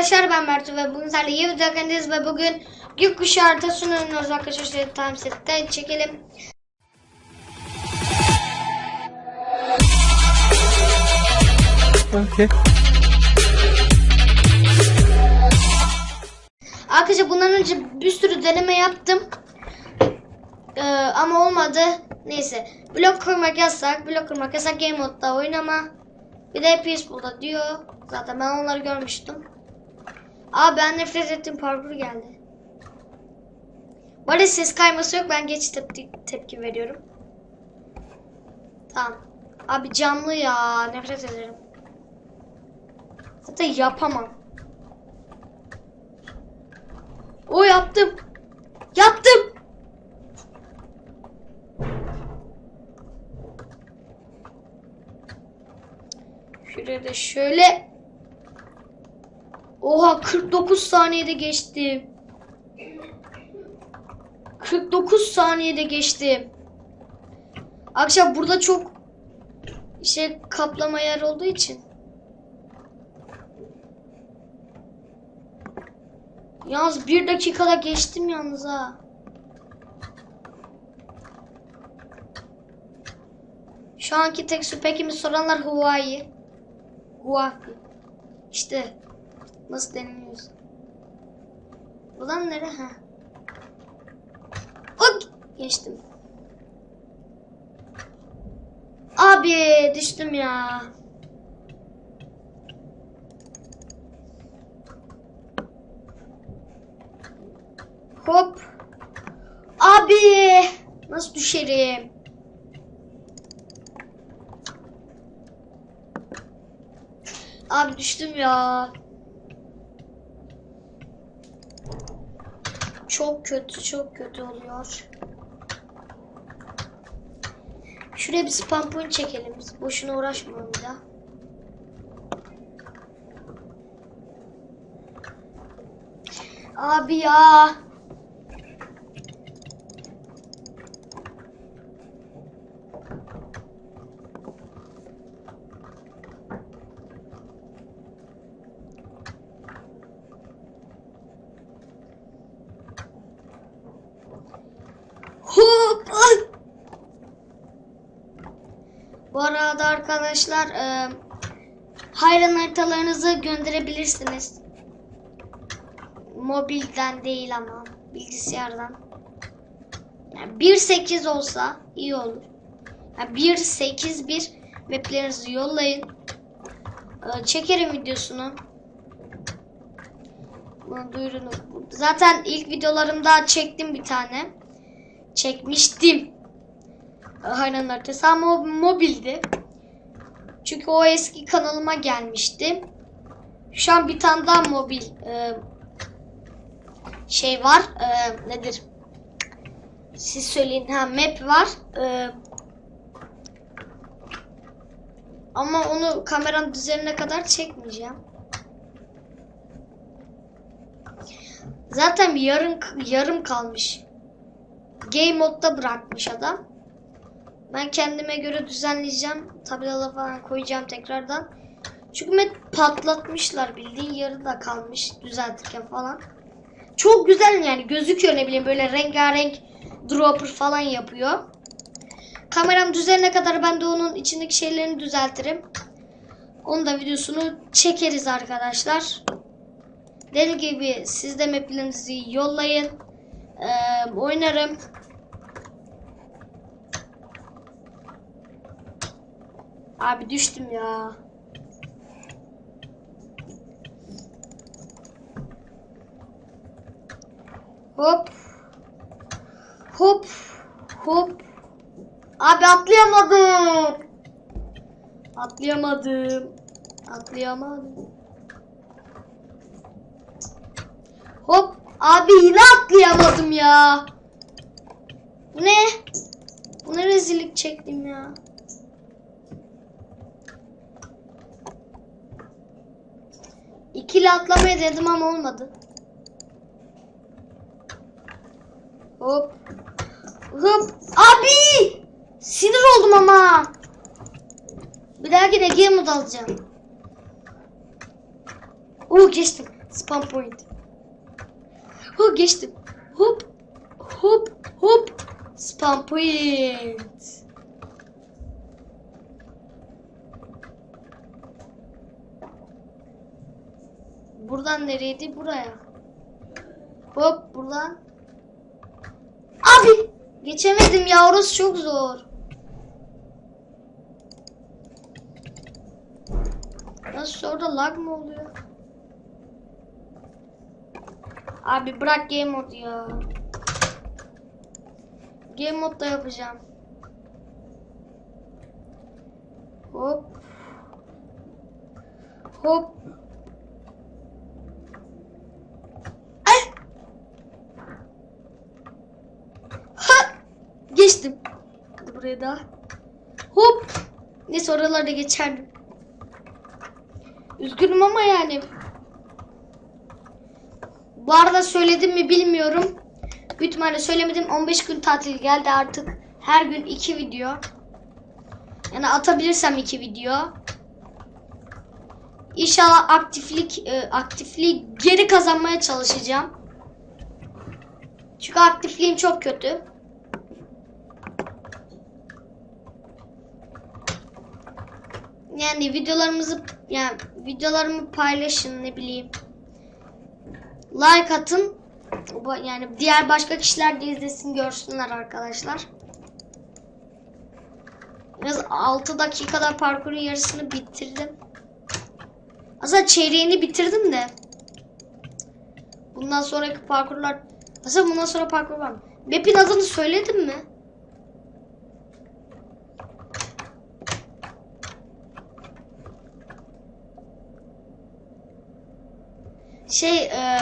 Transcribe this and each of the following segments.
arkadaşlar ben Mertu ve bugün sizlerle yeni video hakkındayız ve bugün gökkuşağı haritasını oynuyoruz arkadaşlar. Şöyle time setten çekelim. Okay. Arkadaşlar bundan önce bir sürü deneme yaptım. Ee, ama olmadı. Neyse. Blok kurmak yasak. Blok kurmak yasak. Game modda oynama. Bir de Peaceful'da diyor. Zaten ben onları görmüştüm. Aa ben nefret ettiğim parkur geldi. Arada ses kayması yok. Ben geç tepki, tepki veriyorum. Tamam. Abi camlı ya. Nefret ederim. Zaten yapamam. O yaptım. Yaptım. Şuraya da şöyle. Oha 49 saniyede geçtim. 49 saniyede geçtim. Akşam burada çok şey kaplama yer olduğu için. Yalnız bir dakikada geçtim yalnız ha. Şu anki tek süpekimi soranlar Hawaii. Hawaii. İşte nasıl deniliyoruz? Ulan nere ha? Ok geçtim. Abi düştüm ya. Hop. Abi nasıl düşerim? Abi düştüm ya. Çok kötü, çok kötü oluyor. Şuraya bir spam point çekelim. Biz boşuna uğraşmayalım bir daha. Abi ya. Hop! Ay! Bu arada arkadaşlar e, hayran haritalarınızı gönderebilirsiniz. Mobilden değil ama bilgisayardan. Yani 1.8 olsa iyi olur. Yani 1.8.1 maplerinizi yollayın. Ee, çekerim videosunu. Bunu duyurun. Zaten ilk videolarımda çektim bir tane. Çekmiştim. Haritası ama o mobildi. Çünkü o eski kanalıma gelmişti. Şu an bir tane daha mobil e, şey var. E, nedir? Siz söyleyin. Ha map var. E, ama onu kameranın üzerine kadar çekmeyeceğim. Zaten yarım yarım kalmış. Game modda bırakmış adam. Ben kendime göre düzenleyeceğim. Tabelalar falan koyacağım tekrardan. Çünkü patlatmışlar bildiğin yarıda kalmış düzeltirken falan. Çok güzel yani gözüküyor ne bileyim böyle rengarenk dropper falan yapıyor. Kameram düzelene kadar ben de onun içindeki şeylerini düzeltirim. Onun da videosunu çekeriz arkadaşlar. Dediğim gibi siz de maplerinizi yollayın. Ee, oynarım. Abi düştüm ya. Hop. Hop. Hop. Abi atlayamadım. Atlayamadım. Atlayamadım. Hop. Abi yine atlayamadım ya. Bu ne? Bu ne rezillik çektim ya. İkili atlamayı dedim ama olmadı. Hop. Hop. Abi! Sinir oldum ama. Bir dahakine game mode alacağım. Oo geçtim. Spam point. Hop geçtim. Hop. Hop. Hop. Spam point. Buradan nereydi? Buraya. Hop buradan. Abi geçemedim ya orası çok zor. Nasıl orada lag mı oluyor? Abi bırak game mode ya. Game modda yapacağım. Hop. Hop. Geçtim. Hadi buraya da. Hop. Neyse oralarda geçerdim. Üzgünüm ama yani. Bu arada söyledim mi bilmiyorum. Büyük ihtimalle söylemedim. 15 gün tatil geldi artık. Her gün 2 video. Yani atabilirsem 2 video. İnşallah aktiflik e, aktifliği geri kazanmaya çalışacağım. Çünkü aktifliğim çok kötü. Yani videolarımızı yani videolarımı paylaşın ne bileyim. Like atın. Yani diğer başka kişiler de izlesin görsünler arkadaşlar. Biraz 6 dakikada parkurun yarısını bitirdim. Aslında çeyreğini bitirdim de. Bundan sonraki parkurlar... Aslında bundan sonra parkur var mı? Map'in adını söyledim mi? Şey, e,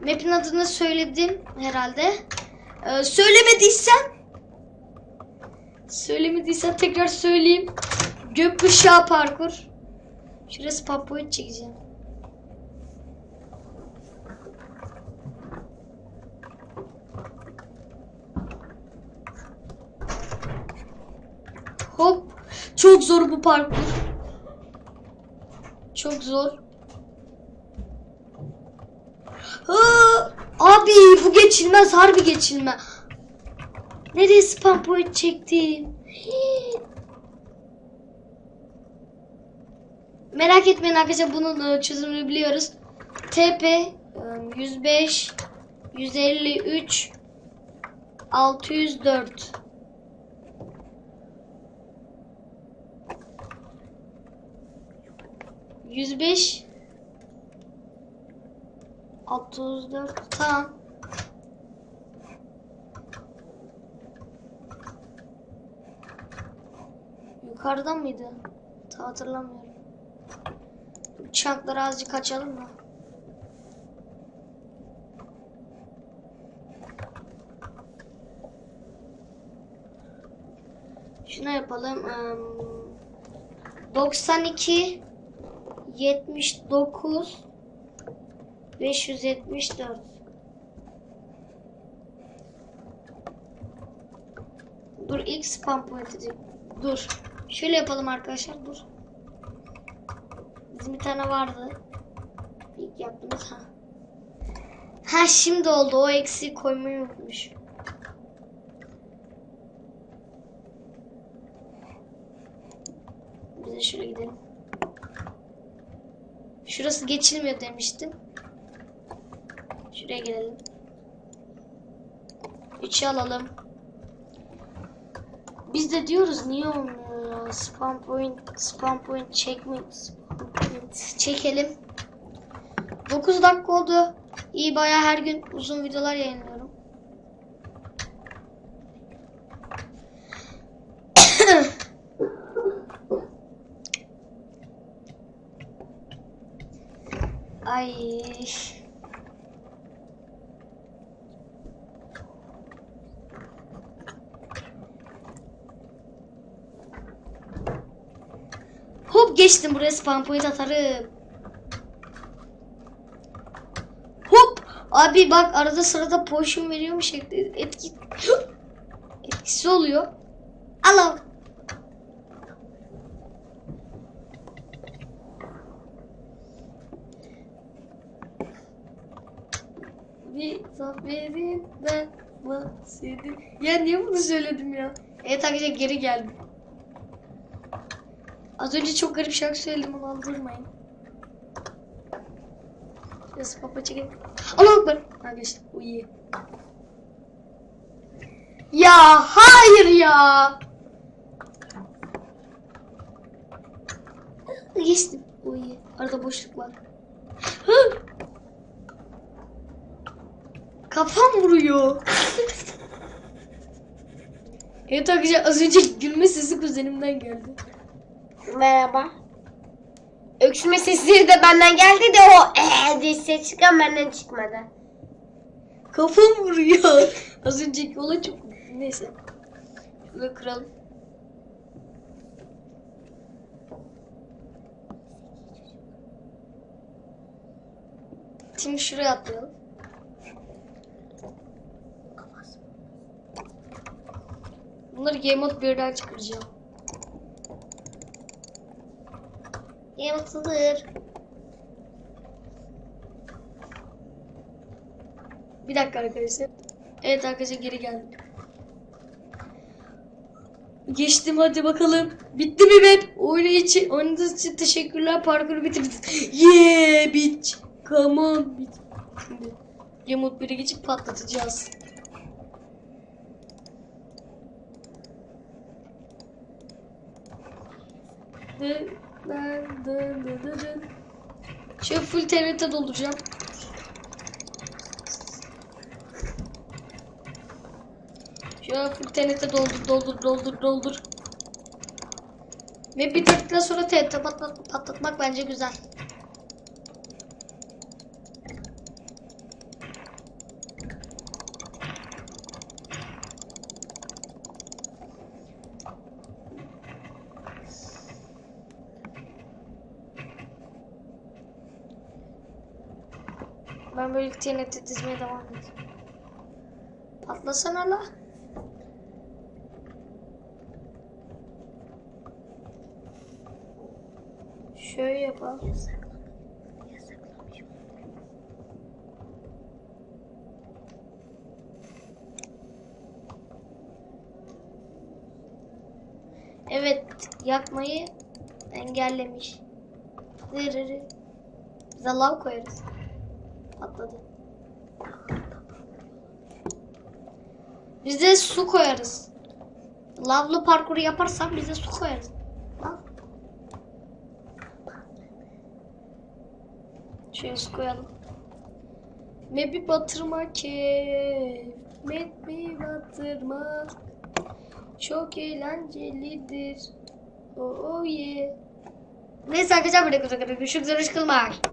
map'in adını söyledim herhalde. E, söylemediysem Söylemediysem tekrar söyleyeyim. Gökkuşağı parkur. Şurası papoyu çekeceğim. Hop. Çok zor bu parkur. Çok zor. Aa, abi bu geçilmez harbi geçilmez. Nereye spam point çektim? Hii. Merak etmeyin arkadaşlar bunun e, çözümünü biliyoruz. TP e, 105 153 604 105 604 tamam. Yukarıdan mıydı? Ta hatırlamıyorum. Uçakları azıcık açalım mı? Şuna yapalım. Eee, 92 79 574 Dur ilk spam point'i Dur. Şöyle yapalım arkadaşlar. Dur. Bizim bir tane vardı. İlk yaptığımız ha. Ha şimdi oldu. O eksiği koymayı unutmuş. Biz de şöyle gidelim. Şurası geçilmiyor demiştim. Şuraya gelelim. 3'ü alalım. Biz de diyoruz niye olmuyor ya? Spam point, spam point çekme, spam point çekelim. 9 dakika oldu. İyi bayağı her gün uzun videolar yayınlıyorum. Ay. Hop geçtim buraya spam point atarım. Hop. Abi bak arada sırada potion veriyormuş etki etkisi oluyor. Al al. bir zaferinden bahsedin. Ya niye bunu söyledim ya? Evet arkadaşlar geri geldim. Az önce çok garip şarkı söyledim onu aldırmayın. Biraz papa çekelim. Allah akbar. Ha geçti. Bu iyi. Ya hayır ya. Geçtim. Bu iyi. Arada boşluk var. Kafam vuruyor. evet arkadaşlar az önce gülme sesi kuzenimden geldi. Merhaba. Öksürme sesleri de benden geldi de o eee diye ses çıkan benden çıkmadı. Kafam vuruyor. Az önceki olay çok neyse. Şurada kıralım. Şimdi şuraya atlayalım. Bunları Game Mode 1'den çıkaracağım. 0. Bir dakika arkadaşlar. Evet arkadaşlar geri geldim. Geçtim hadi bakalım. Bitti mi map? Oyunu için, oynadığınız için teşekkürler. Parkuru bitirdiniz. Yeah bitch. Come on bitch. Şimdi Yamut 1'e geçip patlatacağız. Dın, dın, dın, dın, dın, dın. Şöyle full TNT dolduracağım. Şöyle full TNT doldur doldur doldur doldur. Ve bir dakika sonra TNT patlat, patlatmak bence güzel. Ben böyle TNT dizmeye devam edeceğim. Patlasana la. Şöyle yapalım. Evet, yakmayı engellemiş. Dırırı. Bize lav koyarız. Patladı. Biz de su koyarız. Lavlı parkuru yaparsan biz de su koyarız. Al. Şöyle su koyalım. Map'i batırmak ki. Map'i batırmak. Çok eğlencelidir. Oh, oh yeah. Neyse arkadaşlar burada görüşürüz. Görüşürüz.